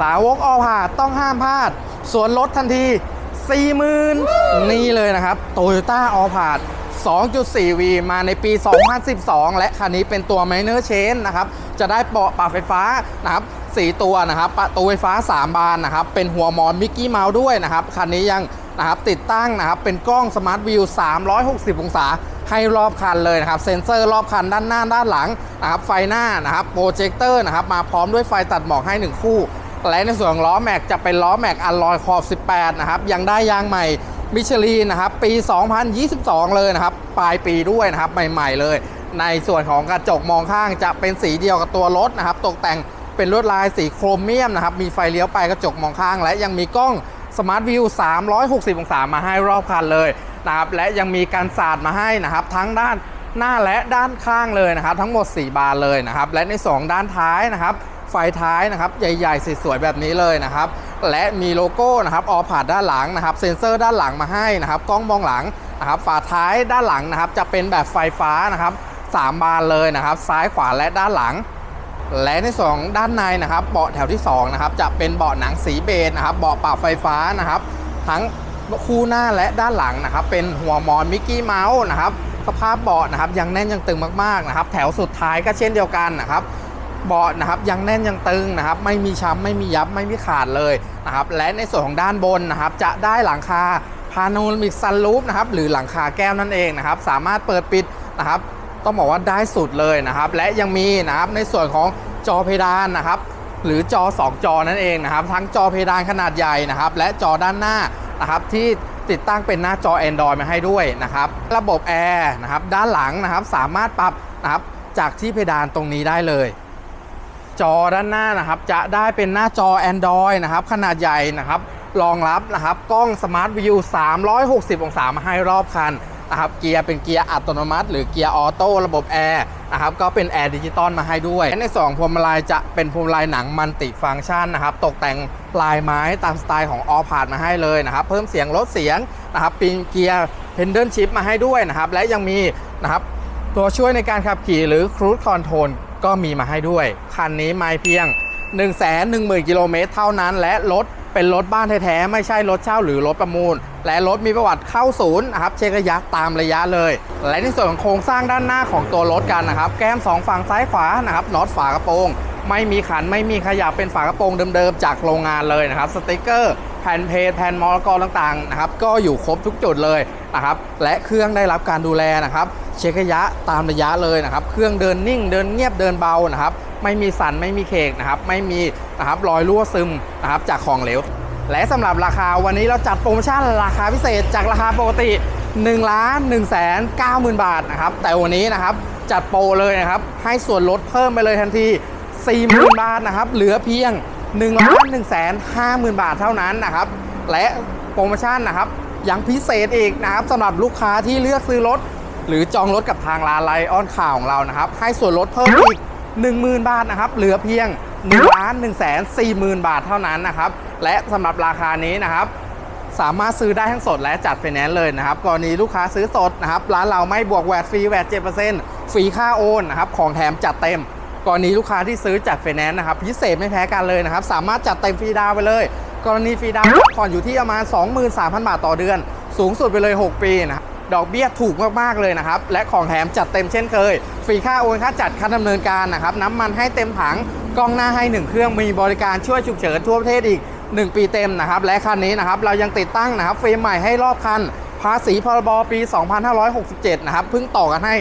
สาวกออพาต้องห้ามพลาดส่วนลดทันที 40,000 นี่เลยนะครับ Toyota a l p a r d 2.4V มาในปี 2012 และคันนี้เป็นตัว Minor Change นะครับ จะได้เบาะปรับไฟฟ้านะครับ4ตัวนะครับ ประตูไฟฟ้า 3 บานนะครับ เป็นหัวหมอนมิกกี้เมาส์ด้วยนะครับ คันนี้ยังนะครับติดตั้งนะครับ เป็นกล้อง Smart View 360 องศาให้รอบคันเลยนะครับ เซ็นเซอร์รอบคันด้านหน้าด้านหลังนะครับ ไฟหน้านะครับ โปรเจคเตอร์นะครับ มาพร้อมด้วยไฟตัดหมอกให้ 1 คู่ และในส่วนล้อแม็กจะเป็นล้อแม็กอัลลอยขอบ 18 นะครับ ยังได้ยางใหม่มิชลีนะครับ ปี 2022 เลยนะครับ ปลายปีด้วยนะครับ ใหม่ๆเลย ในส่วนของกระจกมองข้างจะเป็นสีเดียวกับตัวรถนะครับ ตกแต่งเป็นลวดลายสีโครเมียมนะครับ มีไฟเลี้ยวไปกระจกมองข้าง และยังมีกล้อง Smart View 360 องศามาให้รอบคันเลยนะครับ และยังมีการสาดมาให้นะครับ ทั้งด้านหน้าและด้านข้างเลยนะครับ ทั้งหมด 4 บานเลยนะครับ และในสองด้านท้ายนะครับ ไฟท้ายนะครับใหญ่ๆสวยๆแบบนี้เลยนะครับ และมีโลโก้นะครับออพาดด้านหลังนะครับเซ็นเซอร์ด้านหลังมาให้นะครับกล้องมองหลังนะครับฝาท้ายด้านหลังนะครับ จะเป็นแบบไฟฟ้านะครับสามบานเลยนะครับ ซ้ายขวาและด้านหลัง และในส่วนของด้านในนะครับเบาะแถวที่2นะครับจะเป็นเบาะหนังสีเบจนะครับเบาะปรับไฟฟ้านะครับ ทั้งคู่หน้าและด้านหลังนะครับ เป็นหัวหมอนมิกกี้เมาส์นะครับสภาพเบาะนะครับยังแน่นยังตึงมากๆนะครับ แถวสุดท้ายก็เช่นเดียวกันนะครับ เบาะนะครับยังแน่นยังตึงนะครับไม่มีช้ำไม่มียับไม่มีขาดเลยนะครับและในส่วนของด้านบนนะครับจะได้หลังคาพาโนมิกซันรูฟนะครับหรือหลังคาแก้วนั่นเองนะครับสามารถเปิดปิดนะครับต้องบอกว่าได้สุดเลยนะครับ และยังมีนะครับในส่วนของจอเพดานนะครับ หรือจอ 2 จอนั่นเองนะครับ ทั้งจอเพดานขนาดใหญ่นะครับ และจอด้านหน้านะครับที่ติดตั้งเป็นหน้าจอ Android มาให้ด้วยนะครับ ระบบแอร์นะครับด้านหลังนะครับสามารถปรับนะครับจากที่เพดานตรงนี้ได้เลย จอด้านหน้านะครับ จะได้เป็นหน้าจอ Android นะครับ ขนาดใหญ่นะครับ รองรับนะครับกล้อง Smart View 360 องศามาให้รอบคันนะครับเกียร์เป็นเกียร์อัตโนมัติ หรือเกียร์ออโต้ระบบแอร์นะครับก็เป็นแอร์ดิจิตอลมาให้ด้วยในสองพวงมาลัยจะเป็นพวงมาลัยหนังมัลติฟังก์ชันนะครับตกแต่งลายไม้ตามสไตล์ของออพาดมาให้เลยนะครับเพิ่มเสียงลดเสียงนะครับปีนเกียร์เพนเดิลชิพมาให้ด้วยนะครับและยังมีนะครับตัวช่วยในการขับขี่หรือ Cruise Control ก็มีมาให้ด้วย คันนี้ไม่เพียง 1 1 0 0 0 0กิโลเมตรเท่านั้น และรถเป็นรถบ้านแท้ๆไม่ใช่รถเช่าหรือรถประมูล และรถมีประวัติเข้าศูนย์นะครับเช็คระยะตามระยะเลย และในส่วนของโครงสร้างด้านหน้าของตัวรถกันนะครับ แก้ม 2 ฝั่งซ้ายขวานะครับน็อตฝากระโปรงไม่มีขันไม่มีขยับเป็นฝากระโปรงเดิมๆจากโรงงานเลยนะครับสติกเกอร์แผ่นเพจแผ่นมอลกอต่างๆนะครับก็อยู่ครบทุกจุดเลยนะครับและเครื่องได้รับการดูแลนะครับ เช็คระยะตามระยะเลยนะครับ เครื่องเดินนิ่งเดินเงียบเดินเบานะครับ ไม่มีสั่นไม่มีเคกนะครับ ไม่มีนะครับรอยรั่วซึมนะครับจากของเหลว และสำหรับราคาวันนี้เราจัดโปรโมชั่นราคาพิเศษจากราคาปกติ1ล้าน1แสน90,000 บาทนะครับ แต่วันนี้นะครับจัดโปรเลยนะครับ ให้ส่วนลดเพิ่มไปเลยทันที40,000 บาทนะครับ เหลือเพียง1ล้าน1แสน50,000บาทเท่านั้นนะครับ และโปรโมชั่นนะครับยังพิเศษอีกนะครับสำหรับลูกค้าที่เลือกซื้อรถ หรือจองรถกับทางร้านไลออนข่าวของเรานะครับ ให้ส่วนลดเพิ่มอีก 10,000 บาทนะครับ เหลือเพียง1ล้าน1แสน40,000 บาทเท่านั้นนะครับ และสำหรับราคานี้นะครับ สามารถซื้อได้ทั้งสดและจัดไฟแนนซ์เลยนะครับ กรณีลูกค้าซื้อสดนะครับ ร้านเราไม่บวกแวดฟรีแวด7%ฟรีค่าโอนนะครับ ของแถมจัดเต็ม กรณีลูกค้าที่ซื้อจัดไฟแนนซ์นะครับ พิเศษไม่แพ้กันเลยนะครับ สามารถจัดเต็มฟรีดาวไปเลย กรณีฟรีดาวผ่อนอยู่ที่ประมาณ 23,000 บาทต่อเดือน สูงสุดไปเลย 6 ปีนะครับ ดอกเบี้ยถูกมากๆเลยนะครับ และของแถมจัดเต็มเช่นเคย ฟรีค่าโอนค่าจัดค่าดำเนินการนะครับ น้ำมันให้เต็มถังกล้องหน้าให้1เครื่องมีบริการช่วยฉุกเฉินทั่วประเทศอีก 1 ปีเต็มนะครับ และคันนี้นะครับเรายังติดตั้งนะครับเฟรมใหม่ให้รอบคันภาษีพรบปี 2567 นะครับ เพิ่งต่อกันให้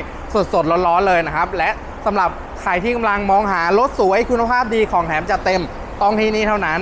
สดๆ ร้อนๆ เลยนะครับ และสำหรับใครที่กำลังมองหารถสวยคุณภาพดีของแถมจัดเต็ม ต้องที่นี่เท่านั้น